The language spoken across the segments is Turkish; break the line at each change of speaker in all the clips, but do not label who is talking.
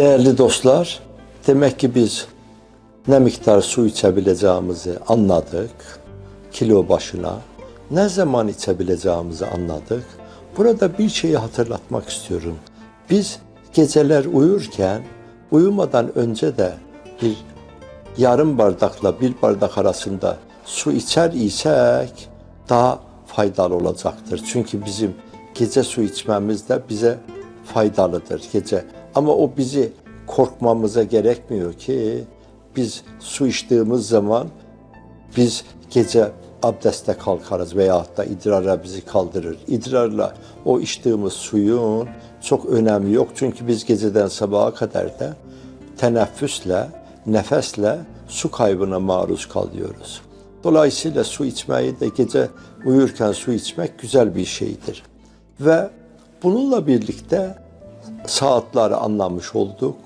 Değerli dostlar, demek ki biz ne miktar su içebileceğimizi anladık. Kilo başına. Ne zaman içebileceğimizi anladık. Burada bir şeyi hatırlatmak istiyorum. Biz geceler uyurken uyumadan önce de bir yarım bardakla bir bardak arasında su içer isek daha faydalı olacaktır. Çünkü bizim gece su içmemiz de bize faydalıdır gece. Ama o bizi korkmamıza gerekmiyor ki biz su içtiğimiz zaman biz gece abdeste kalkarız veyahut da idrara bizi kaldırır. İdrarla o içtiğimiz suyun çok önemi yok. Çünkü biz geceden sabaha kadar da teneffüsle, nefesle su kaybına maruz kalıyoruz. Dolayısıyla su içmeyi de gece uyurken su içmek güzel bir şeydir. Ve bununla birlikte saatleri anlamış olduk.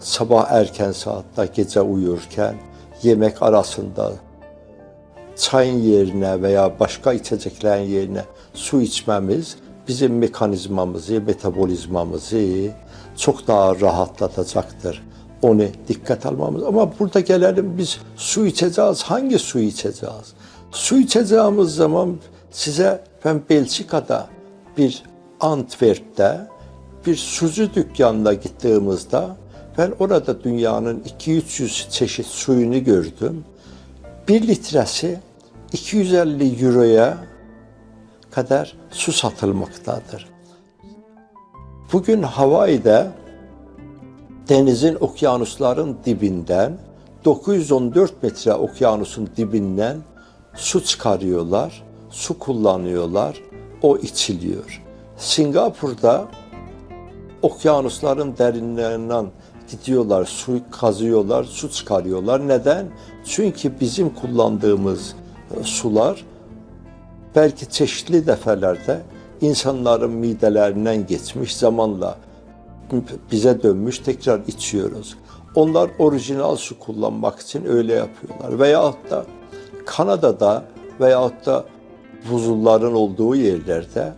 Sabah erken saatte gece uyurken yemek arasında çayın yerine veya başka içeceklerin yerine su içmemiz bizim mekanizmamızı, metabolizmamızı çok daha rahatlatacaktır. Onu dikkat almamız. Ama burada gelelim biz su içeceğiz. Hangi su içeceğiz? Su içeceğimiz zaman size ben Belçika'da bir Antwerp'te bir sucu dükkanına gittiğimizde ben orada dünyanın 200-300 çeşit suyunu gördüm. Bir litresi 250 euroya kadar su satılmaktadır. Bugün Hawaii'de denizin okyanusların dibinden 914 metre okyanusun dibinden su çıkarıyorlar, su kullanıyorlar, o içiliyor. Singapur'da okyanusların derinlerinden gidiyorlar, su kazıyorlar, su çıkarıyorlar. Neden? Çünkü bizim kullandığımız e, sular belki çeşitli defelerde insanların midelerinden geçmiş zamanla bize dönmüş tekrar içiyoruz. Onlar orijinal su kullanmak için öyle yapıyorlar. Veyahut da Kanada'da veyahut da buzulların olduğu yerlerde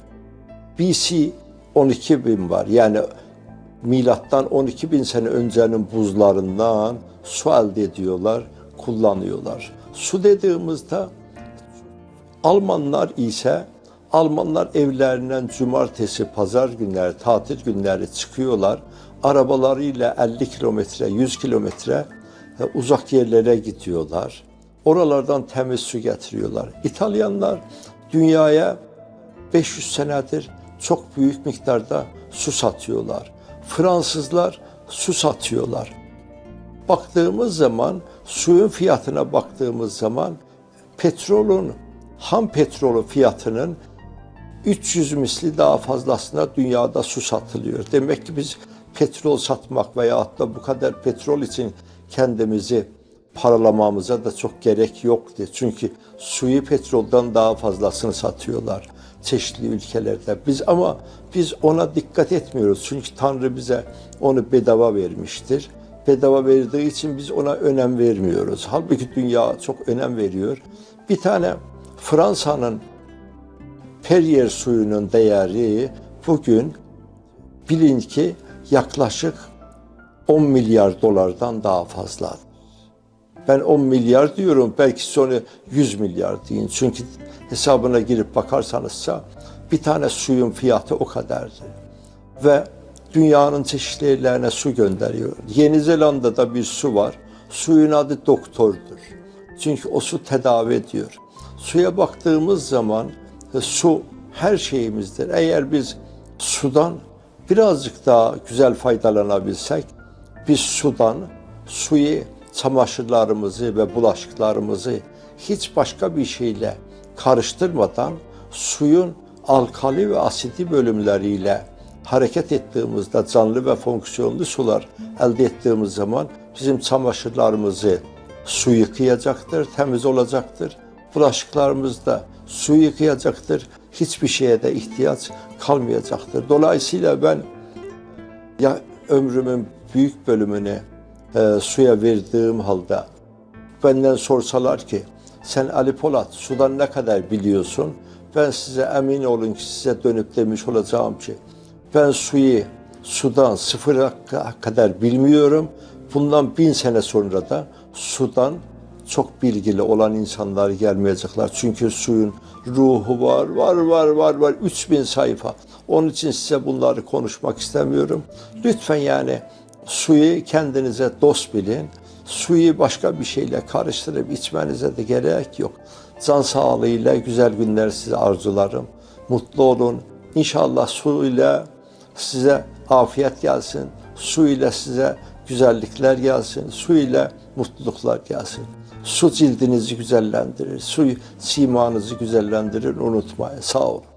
BC 12 bin var. Yani milattan 12 bin sene öncenin buzlarından su elde ediyorlar, kullanıyorlar. Su dediğimizde Almanlar ise Almanlar evlerinden cumartesi, pazar günleri, tatil günleri çıkıyorlar. Arabalarıyla 50 kilometre, 100 kilometre e, uzak yerlere gidiyorlar. Oralardan temiz su getiriyorlar. İtalyanlar dünyaya 500 senedir çok büyük miktarda su satıyorlar. Fransızlar su satıyorlar. Baktığımız zaman suyun fiyatına baktığımız zaman petrolün ham petrolün fiyatının 300 misli daha fazlasına dünyada su satılıyor. Demek ki biz petrol satmak veya da bu kadar petrol için kendimizi paralamamıza da çok gerek yoktu. Çünkü suyu petroldan daha fazlasını satıyorlar çeşitli ülkelerde. Biz ama biz ona dikkat etmiyoruz. Çünkü Tanrı bize onu bedava vermiştir. Bedava verdiği için biz ona önem vermiyoruz. Halbuki dünya çok önem veriyor. Bir tane Fransa'nın Perrier suyunun değeri bugün bilin ki yaklaşık 10 milyar dolardan daha fazla. Ben 10 milyar diyorum belki sonra 100 milyar deyin. Çünkü hesabına girip bakarsanızsa bir tane suyun fiyatı o kadardı. Ve dünyanın çeşitli yerlerine su gönderiyor. Yeni Zelanda'da bir su var. Suyun adı doktordur. Çünkü o su tedavi ediyor. Suya baktığımız zaman e, su her şeyimizdir. Eğer biz sudan birazcık daha güzel faydalanabilsek, biz sudan suyu çamaşırlarımızı ve bulaşıklarımızı hiç başka bir şeyle karıştırmadan suyun alkali ve asidi bölümleriyle hareket ettiğimizde canlı ve fonksiyonlu sular elde ettiğimiz zaman bizim çamaşırlarımızı su yıkayacaktır, temiz olacaktır. Bulaşıklarımız da su yıkayacaktır. Hiçbir şeye de ihtiyaç kalmayacaktır. Dolayısıyla ben ya ömrümün büyük bölümünü e, suya verdiğim halde benden sorsalar ki sen Ali Polat sudan ne kadar biliyorsun? Ben size emin olun ki size dönüp demiş olacağım ki ben suyu sudan sıfıra kadar bilmiyorum. Bundan bin sene sonra da sudan çok bilgili olan insanlar gelmeyecekler. Çünkü suyun ruhu var, var, var, var, var. 3000 sayfa. Onun için size bunları konuşmak istemiyorum. Lütfen yani suyu kendinize dost bilin. Suyu başka bir şeyle karıştırıp içmenize de gerek yok. Can sağlığıyla güzel günler size arzularım. Mutlu olun. İnşallah su ile size afiyet gelsin. Su ile size güzellikler gelsin. Su ile mutluluklar gelsin. Su cildinizi güzellendirir. Su simanızı güzellendirir. Unutmayın. Sağ olun.